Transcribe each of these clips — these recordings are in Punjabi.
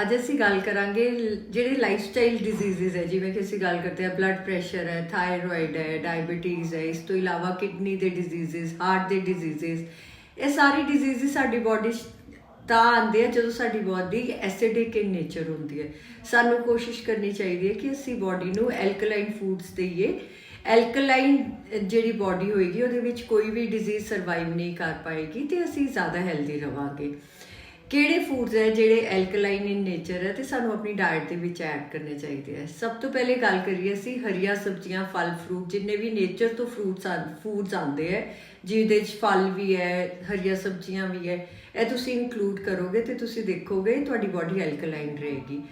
ਅੱਜ ਅਸੀਂ ਗੱਲ ਕਰਾਂਗੇ ਜਿਹੜੇ ਲਾਈਫ ਸਟਾਈਲ ਡਿਜ਼ੀਜ਼ਸ ਹੈ, ਜਿਵੇਂ ਕਿ ਅਸੀਂ ਗੱਲ ਕਰਦੇ ਹਾਂ ਬਲੱਡ ਪ੍ਰੈਸ਼ਰ ਹੈ ਥਾਇਰੋਇਡ ਹੈ ਡਾਇਬੀਟੀਜ਼ ਹੈ, ਇਸ ਤੋਂ ਇਲਾਵਾ ਕਿਡਨੀ ਦੇ ਡਿਜ਼ੀਜ਼ਸ ਹਾਰਟ ਦੇ ਡਿਜ਼ੀਜ਼ਸ ਇਹ ਸਾਰੀ ਡਿਜ਼ੀਜ਼ਸ ਸਾਡੀ ਬਾਡੀ 'ਚ ਤਾਂ ਆਉਂਦੇ ਆ ਜਦੋਂ ਸਾਡੀ ਬਾਡੀ ਐਸਿਡਿਕ ਇਨ ਨੇਚਰ ਹੁੰਦੀ ਹੈ। ਸਾਨੂੰ ਕੋਸ਼ਿਸ਼ ਕਰਨੀ ਚਾਹੀਦੀ ਹੈ ਕਿ ਅਸੀਂ ਬਾਡੀ ਨੂੰ ਐਲਕਲਾਈਨ ਫੂਡਸ ਦੇਈਏ। ਐਲਕਲਾਈਨ ਜਿਹੜੀ ਬਾਡੀ ਹੋਏਗੀ, ਉਹਦੇ ਵਿੱਚ ਕੋਈ ਵੀ ਡਿਜ਼ੀਜ਼ ਸਰਵਾਈਵ ਨਹੀਂ ਕਰ ਪਾਏਗੀ ਤੇ ਅਸੀਂ ਜ਼ਿਆਦਾ ਹੈਲਦੀ ਰਵਾਂਗੇ। ਕਿਹੜੇ ਫੂਡਸ ਹੈ ਜਿਹੜੇ ਐਲਕਲਾਈਨ ਇਨ ਨੇਚਰ ਹੈ ਤੇ ਸਾਨੂੰ ਆਪਣੀ ਡਾਈਟ ਦੇ ਵਿੱਚ ਐਡ ਕਰਨੇ ਚਾਹੀਦੇ ਹੈ। ਸਭ ਤੋਂ ਪਹਿਲੇ ਗੱਲ ਕਰੀਏ ਅਸੀਂ ਹਰੀਆਂ ਸਬਜ਼ੀਆਂ, ਫਲ ਫਰੂਟ ਜਿੰਨੇ ਵੀ ਨੇਚਰ ਤੋਂ ਫਰੂਟਸ ਆ ਫੂਡਸ ਆਉਂਦੇ ਹੈ, ਜਿਹਦੇ ਵਿੱਚ ਫਲ ਵੀ ਹੈ, ਹਰੀਆਂ ਸਬਜ਼ੀਆਂ ਵੀ ਹੈ, ਇਹ ਤੁਸੀਂ ਇਨਕਲੂਡ ਕਰੋਗੇ ਤੇ ਤੁਸੀਂ ਦੇਖੋਗੇ ਤੁਹਾਡੀ ਬਾਡੀ ਐਲਕਲਾਈਨ ਰਹੇਗੀ।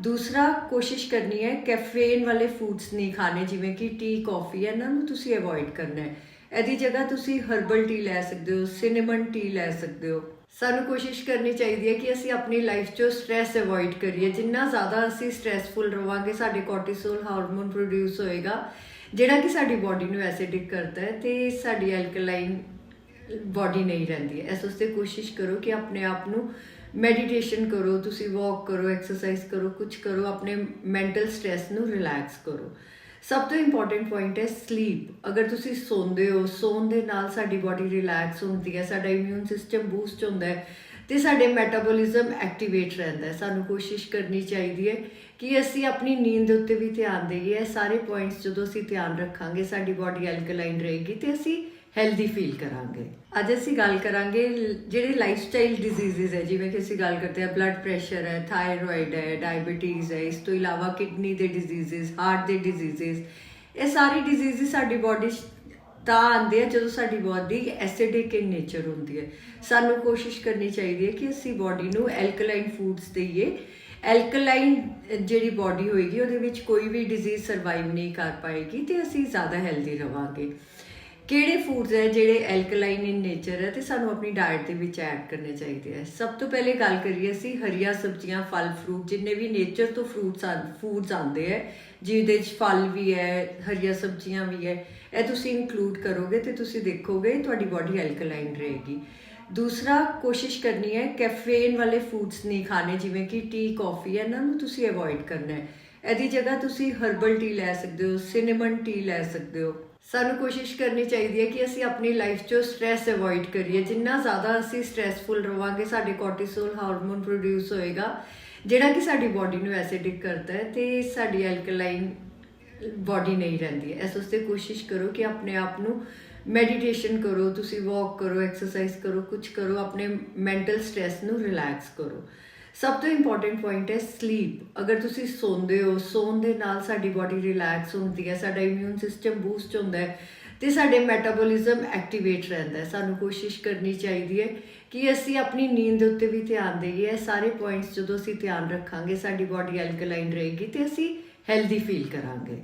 ਦੂਸਰਾ ਕੋਸ਼ਿਸ਼ ਕਰਨੀ ਹੈ ਕੈਫੇਨ ਵਾਲੇ ਫੂਡਸ ਨਹੀਂ ਖਾਣੇ, ਜਿਵੇਂ ਕਿ ਟੀ ਕਾਫੀ ਇਹਨਾਂ ਨੂੰ ਤੁਸੀਂ ਅਵੋਇਡ ਕਰਨਾ ਹੈ। ਇਹਦੀ ਜਗ੍ਹਾ ਤੁਸੀਂ ਹਰਬਲ ਟੀ ਲੈ ਸਕਦੇ ਹੋ ਸਿਨੇਮਨ ਟੀ ਲੈ ਸਕਦੇ ਹੋ। ਸਾਨੂੰ ਕੋਸ਼ਿਸ਼ ਕਰਨੀ ਚਾਹੀਦੀ ਹੈ ਕਿ ਅਸੀਂ ਆਪਣੀ ਲਾਈਫ 'ਚੋਂ ਸਟ्रेस ਅਵੋਇਡ ਕਰੀਏ। ਜਿੰਨਾ ਜ਼ਿਆਦਾ ਅਸੀਂ ਸਟ्रेसफुल ਰਵਾਂਗੇ, ਸਾਡੇ ਕੋਰਟੀਸੋਲ ਹਾਰਮੋਨ ਪ੍ਰੋਡਿਊਸ ਹੋਏਗਾ, ਜਿਹੜਾ ਕਿ ਸਾਡੀ ਬਾਡੀ ਨੂੰ ਐਸਿਡਿਕ ਕਰਦਾ ਹੈ ਤੇ ਸਾਡੀ ਐਲਕਲਾਈਨ ਬਾਡੀ ਨਹੀਂ ਰਹਿੰਦੀ ਹੈ। ਇਸ ਉਸਤੇ ਕੋਸ਼ਿਸ਼ ਕਰੋ ਕਿ ਆਪਣੇ ਆਪ ਨੂੰ ਮੈਡੀਟੇਸ਼ਨ ਕਰੋ, ਤੁਸੀਂ ਵਾਕ ਕਰੋ ਐਕਸਰਸਾਈਜ਼ ਕਰੋ ਕੁਝ ਕਰੋ, ਆਪਣੇ ਮੈਂਟਲ ਸਟ्रेस ਨੂੰ ਰਿਲੈਕਸ ਕਰੋ। ਸਭ ਤੋਂ ਇੰਪੋਰਟੈਂਟ ਪੁਆਇੰਟ ਹੈ ਸਲੀਪ ਅਗਰ ਤੁਸੀਂ ਸੌਂਦੇ ਹੋ, ਸੌਣ ਦੇ ਨਾਲ ਸਾਡੀ ਬਾਡੀ ਰਿਲੈਕਸ ਹੁੰਦੀ ਹੈ, ਸਾਡਾ ਇਮਿਊਨ ਸਿਸਟਮ ਬੂਸਟ ਹੁੰਦਾ ਹੈ, ਤੇ ਸਾਡੇ ਮੈਟਾਬੋਲਿਜ਼ਮ ਐਕਟੀਵੇਟ ਰਹਿੰਦਾ ਹੈ। ਸਾਨੂੰ ਕੋਸ਼ਿਸ਼ ਕਰਨੀ ਚਾਹੀਦੀ ਹੈ ਕਿ ਅਸੀਂ ਆਪਣੀ ਨੀਂਦ ਦੇ ਉੱਤੇ ਵੀ ਧਿਆਨ ਦੇਈਏ। ਸਾਰੇ ਪੁਆਇੰਟਸ ਜਦੋਂ ਅਸੀਂ ਧਿਆਨ ਰੱਖਾਂਗੇ, ਸਾਡੀ ਬਾਡੀ ਐਲਕਲਾਈਨ ਰਹੇਗੀ ਤੇ ਅਸੀਂ ਹੈਲਦੀ ਫੀਲ ਕਰਾਂਗੇ। ਅੱਜ ਅਸੀਂ ਗੱਲ ਕਰਾਂਗੇ ਜਿਹੜੇ ਲਾਈਫ ਸਟਾਈਲ ਡਿਜ਼ੀਜ਼ਸ ਹੈ, ਜਿਵੇਂ ਕਿ ਅਸੀਂ ਗੱਲ ਕਰਦੇ ਹਾਂ ਬਲੱਡ ਪ੍ਰੈਸ਼ਰ ਹੈ ਥਾਇਰੋਇਡ ਹੈ ਡਾਇਬੀਟੀਜ਼ ਹੈ, ਇਸ ਤੋਂ ਇਲਾਵਾ ਕਿਡਨੀ ਦੇ ਡਿਜ਼ੀਜ਼ਸ ਹਾਰਟ ਦੇ ਡਿਜ਼ੀਜ਼ਸ ਇਹ ਸਾਰੀ ਡਿਜ਼ੀਜ਼ਸ ਸਾਡੀ ਬਾਡੀ 'ਚ ਤਾਂ ਆਉਂਦੇ ਆ ਜਦੋਂ ਸਾਡੀ ਬਾਡੀ ਐਸਿਡਿਕ ਇਨ ਨੇਚਰ ਹੁੰਦੀ ਹੈ। ਸਾਨੂੰ ਕੋਸ਼ਿਸ਼ ਕਰਨੀ ਚਾਹੀਦੀ ਹੈ ਕਿ ਅਸੀਂ ਬਾਡੀ ਨੂੰ ਐਲਕਲਾਈਨ ਫੂਡਸ ਦੇਈਏ। ਐਲਕਲਾਈਨ ਜਿਹੜੀ ਬਾਡੀ ਹੋਏਗੀ, ਉਹਦੇ ਵਿੱਚ ਕੋਈ ਵੀ ਡਿਜ਼ੀਜ਼ ਸਰਵਾਈਵ ਨਹੀਂ ਕਰ ਪਾਏਗੀ ਤੇ ਅਸੀਂ ਜ਼ਿਆਦਾ ਹੈਲਦੀ ਰਵਾਂਗੇ। ਕਿਹੜੇ ਫੂਡਸ ਹੈ ਜਿਹੜੇ ਐਲਕਲਾਈਨ ਇਨ ਨੇਚਰ ਹੈ ਤੇ ਸਾਨੂੰ ਆਪਣੀ ਡਾਈਟ ਦੇ ਵਿੱਚ ਐਡ ਕਰਨੇ ਚਾਹੀਦੇ ਹੈ? ਸਭ ਤੋਂ ਪਹਿਲੇ ਗੱਲ ਕਰੀਏ ਅਸੀਂ ਹਰੀਆਂ ਸਬਜ਼ੀਆਂ, ਫਲ ਫਰੂਟ ਜਿੰਨੇ ਵੀ ਨੇਚਰ ਤੋਂ ਫਰੂਟਸ ਆ ਫੂਡਸ ਆਉਂਦੇ ਹੈ, ਜਿਹਦੇ ਵਿੱਚ ਫਲ ਵੀ ਹੈ, ਹਰੀਆਂ ਸਬਜ਼ੀਆਂ ਵੀ ਹੈ, ਇਹ ਤੁਸੀਂ ਇਨਕਲੂਡ ਕਰੋਗੇ ਤੇ ਤੁਸੀਂ ਦੇਖੋਗੇ ਤੁਹਾਡੀ ਬਾਡੀ ਐਲਕਲਾਈਨ ਰਹੇਗੀ। ਦੂਸਰਾ ਕੋਸ਼ਿਸ਼ ਕਰਨੀ ਹੈ ਕੈਫੇਨ ਵਾਲੇ ਫੂਡਸ ਨਹੀਂ ਖਾਣੇ, ਜਿਵੇਂ ਕਿ ਟੀ ਕਾਫੀ ਇਹਨਾਂ ਨੂੰ ਤੁਸੀਂ ਅਵੋਇਡ ਕਰਨਾ ਹੈ। ਇਹਦੀ ਜਗ੍ਹਾ ਤੁਸੀਂ ਹਰਬਲ ਟੀ ਲੈ ਸਕਦੇ ਹੋ ਸਿਨੇਮਨ ਟੀ ਲੈ ਸਕਦੇ ਹੋ। ਸਾਨੂੰ ਕੋਸ਼ਿਸ਼ ਕਰਨੀ ਚਾਹੀਦੀ ਹੈ ਕਿ ਅਸੀਂ ਆਪਣੀ ਲਾਈਫ 'ਚੋਂ ਸਟ्रेस ਅਵੋਇਡ ਕਰੀਏ। ਜਿੰਨਾ ਜ਼ਿਆਦਾ ਅਸੀਂ ਸਟ्रेसफुल ਰਵਾਂਗੇ, ਸਾਡੇ ਕੋਰਟੀਸੋਲ ਹਾਰਮੋਨ ਪ੍ਰੋਡਿਊਸ ਹੋਏਗਾ, ਜਿਹੜਾ ਕਿ ਸਾਡੀ ਬਾਡੀ ਨੂੰ ਐਸਿਡਿਕ ਕਰਦਾ ਹੈ ਤੇ ਸਾਡੀ ਐਲਕਲਾਈਨ ਬਾਡੀ ਨਹੀਂ ਰਹਿੰਦੀ ਐਸ ਉਸਤੇ ਕੋਸ਼ਿਸ਼ ਕਰੋ ਕਿ ਆਪਣੇ ਆਪ ਨੂੰ ਮੈਡੀਟੇਸ਼ਨ ਕਰੋ, ਤੁਸੀਂ ਵਾਕ ਕਰੋ ਐਕਸਰਸਾਈਜ਼ ਕਰੋ ਕੁਝ ਕਰੋ, ਆਪਣੇ ਮੈਂਟਲ ਸਟ्रेस ਨੂੰ ਰਿਲੈਕਸ ਕਰੋ। ਸਭ ਤੋਂ ਇੰਪੋਰਟੈਂਟ ਪੁਆਇੰਟ ਹੈ ਸਲੀਪ ਅਗਰ ਤੁਸੀਂ ਸੌਂਦੇ ਹੋ, ਸੌਣ ਦੇ ਨਾਲ ਸਾਡੀ ਬਾਡੀ ਰਿਲੈਕਸ ਹੁੰਦੀ ਹੈ, ਸਾਡਾ ਇਮਿਊਨ ਸਿਸਟਮ ਬੂਸਟ ਹੁੰਦਾ ਹੈ, ਤੇ ਸਾਡੇ ਮੈਟਾਬੋਲਿਜ਼ਮ ਐਕਟੀਵੇਟ ਰਹਿੰਦਾ ਹੈ। ਸਾਨੂੰ ਕੋਸ਼ਿਸ਼ ਕਰਨੀ ਚਾਹੀਦੀ ਹੈ ਕਿ ਅਸੀਂ ਆਪਣੀ ਨੀਂਦ ਦੇ ਉੱਤੇ ਵੀ ਧਿਆਨ ਦੇਈਏ। ਇਹ ਸਾਰੇ ਪੁਆਇੰਟਸ ਜਦੋਂ ਅਸੀਂ ਧਿਆਨ ਰੱਖਾਂਗੇ, ਸਾਡੀ ਬਾਡੀ ਐਲਕਲਾਈਨ ਰਹੇਗੀ ਤੇ ਅਸੀਂ ਹੈਲਦੀ ਫੀਲ ਕਰਾਂਗੇ।